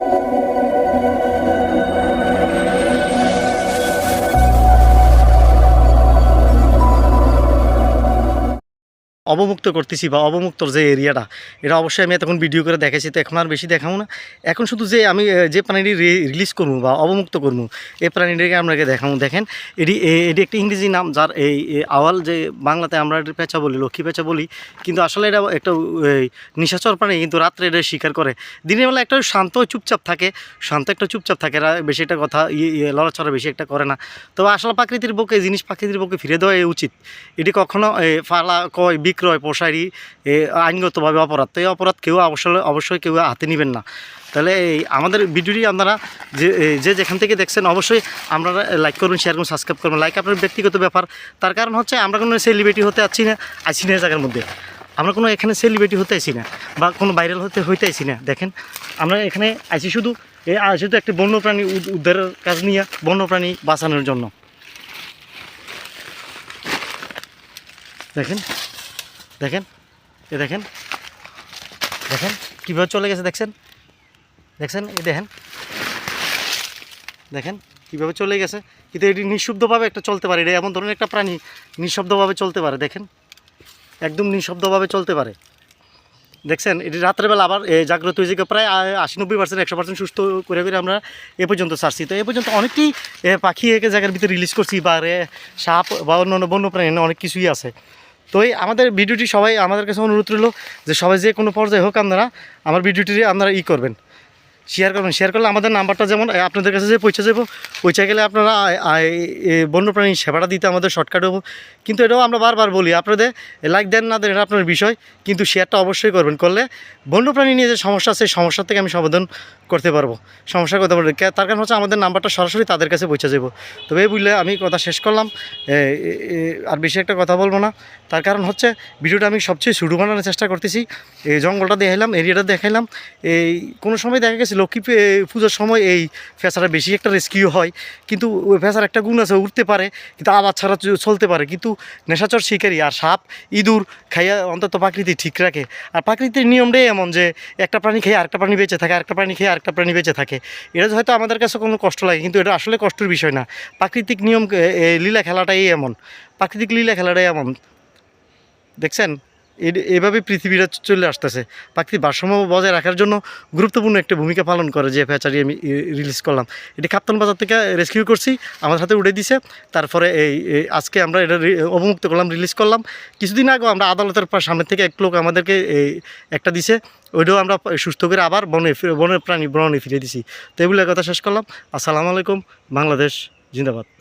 you. অবমুক্ত করতেছি বা অবমুক্তর যে এরিয়াটা, এটা অবশ্যই আমি তখন ভিডিও করে দেখেছি তো এখন আর বেশি দেখাবো না। এখন শুধু যে আমি যে প্রাণীটি রিলিজ করব বা অবমুক্ত করব, এই প্রাণীটিকে আপনাকে দেখাবো। দেখেন, এটি এটি একটি ইংরেজি নাম, যার এই আওয়াল যে বাংলাতে আমরা পেঁচা বলি, লক্ষ্মী পেঁচা বলি, কিন্তু আসলে এটা একটা নিশাচর প্রাণী, কিন্তু রাত্রে এটা শিকার করে। দিনের বেলা একটা শান্ত চুপচাপ থাকে, শান্ত একটা চুপচাপ থাকে বেশি একটা কথা লড়াচড়া বেশি একটা করে না। তবে আসলে প্রাকৃতির বুকে, জিনিস প্রাকৃতির বুকে ফিরে দেওয়া উচিত। এটি কখনো ফালা, কয় বিক্রয় প্রসারী এ, আইনগতভাবে অপরাধ। তো এই অপরাধ কেউ অবশ্যই অবশ্যই কেউ হাতে নেবেন না। তাহলে এই আমাদের ভিডিওটি আপনারা যে যে যেখান থেকে দেখছেন অবশ্যই আপনারা লাইক করবেন শেয়ার করুন সাবস্ক্রাইব করবেন। লাইক আপনার ব্যক্তিগত ব্যাপার। তার কারণ হচ্ছে আমরা কোনো সেলিব্রিটি হতে আছি না আছি না জায়গার মধ্যে। আমরা কোনো এখানে সেলিব্রিটি হতে আছি না বা কোনো ভাইরাল হতে হইতে আছি না। দেখেন আমরা এখানে আছি শুধু এই শুধু একটি বন্যপ্রাণী উদ্ধারের কাজ নিয়ে বন্যপ্রাণী বাঁচানোর জন্য। দেখেন দেখেন, এ দেখেন দেখেন, কীভাবে চলে গেছে দেখছেন? দেখছেন, এ দেখেন দেখেন, কীভাবে চলে গেছে? কিন্তু এটি নিঃশব্দভাবে একটা চলতে পারে, এটা এমন ধরনের একটা প্রাণী, নিঃশব্দভাবে চলতে পারে, দেখেন, একদম নিঃশব্দভাবে চলতে পারে। দেখছেন, এটি রাত্রেবেলা আবার জাগ্রত হয়েছে, প্রায় আশি নব্বই পার্সেন্ট একশো পার্সেন্ট সুস্থ করে করে আমরা এ পর্যন্ত ছাড়ছি। তো এ পর্যন্ত অনেকটি পাখি একে জায়গার ভিতরে রিলিজ করছি, বা, রে, সাপ, বা অন্যান্য বন্যপ্রাণী অনেক কিছুই আছে। তো এই আমাদের ভিডিওটি সবাই আমাদের কাছে অনুরোধ রইল যে সবাই যে কোনো পর্যায়ে হোক আপনারা, আমার ভিডিওটি আপনারা ই করবেন। শেয়ার করবেন শেয়ার করলে আমাদের নাম্বারটা যেমন আপনাদের কাছে যে পৌঁছে যাব, পৌঁছে গেলে আপনারা বন্যপ্রাণী সেবাটা দিতে আমাদের শর্টকাট হব। কিন্তু এটাও আমরা বারবার বলি, আপনাদের লাইক দেন না দেন এটা আপনার বিষয়, কিন্তু শেয়ারটা অবশ্যই করবেন। করলে বন্যপ্রাণী নিয়ে যে সমস্যা আছে সেই সমস্যা থেকে আমি সমাধান করতে পারব। সমস্যার কথা বলতে কে- তার কারণ হচ্ছে আমাদের নাম্বারটা সরাসরি তাদের কাছে পৌঁছে যাব। তবে এই বুঝলে আমি কথা শেষ করলাম। আর বেশি একটা কথা বলব না। তার কারণ হচ্ছে ভিডিওটা আমি সবচেয়ে শুরু বানানোর চেষ্টা করতেছি। এই জঙ্গলটা দেখাইলাম, এরিয়াটা দেখাইলাম। এই কোনো সময় দেখা গেছে লক্ষ্মী পুজোর সময় এই ফেসারা বেশি একটা রেস্কিউ হয়। কিন্তু ওই ফেসার একটা গুণ আছে উঠতে পারে, কিন্তু আবার ছাড়া চলতে পারে। কিন্তু নেশাচর শিকারী আর সাপ, ইঁদুর খাইয়া অন্তত প্রাকৃতি ঠিক রাখে। আর প্রাকৃতির নিয়মটাই এমন যে, একটা প্রাণী খেয়ে আরেকটা প্রাণী বেঁচে থাকে, আরেকটা প্রাণী খেয়ে আরেকটা প্রাণী বেঁচে থাকে। এটা হয়তো আমাদের কাছে কোনো কষ্ট লাগে, কিন্তু এটা আসলে কষ্টের বিষয় না। প্রাকৃতিক নিয়ম লীলা খেলাটাই এমন। প্রাকৃতিক লীলা খেলাটাই এমন। দেখছেন? এভাবে পৃথিবীটা চ- চলে আসতেছে। প্রাকৃতিক ভারসাম্য বজায় রাখার জন্য গুরুত্বপূর্ণ একটা ভূমিকা পালন করে যে ফ্যাচারি আমি রিলিজ করলাম। এটি কাপ্তান বাজার থেকে রেস্কিউ করছি, আমার হাতে উড়ে দিছে। তারপরে এই আজকে আমরা এটা অবমুক্ত করলাম রিলিজ করলাম। কিছুদিন আগেও আমরা আদালতের সামনে থেকে এক লোক আমাদেরকে এই একটা দিছে। ওইটাও আমরা সুস্থ করে আবার বনে বনের প্রাণী বনে ফিরে দিছি। তো এগুলো কথা শেষ করলাম। আসসালামু আলাইকুম, বাংলাদেশ জিন্দাবাদ।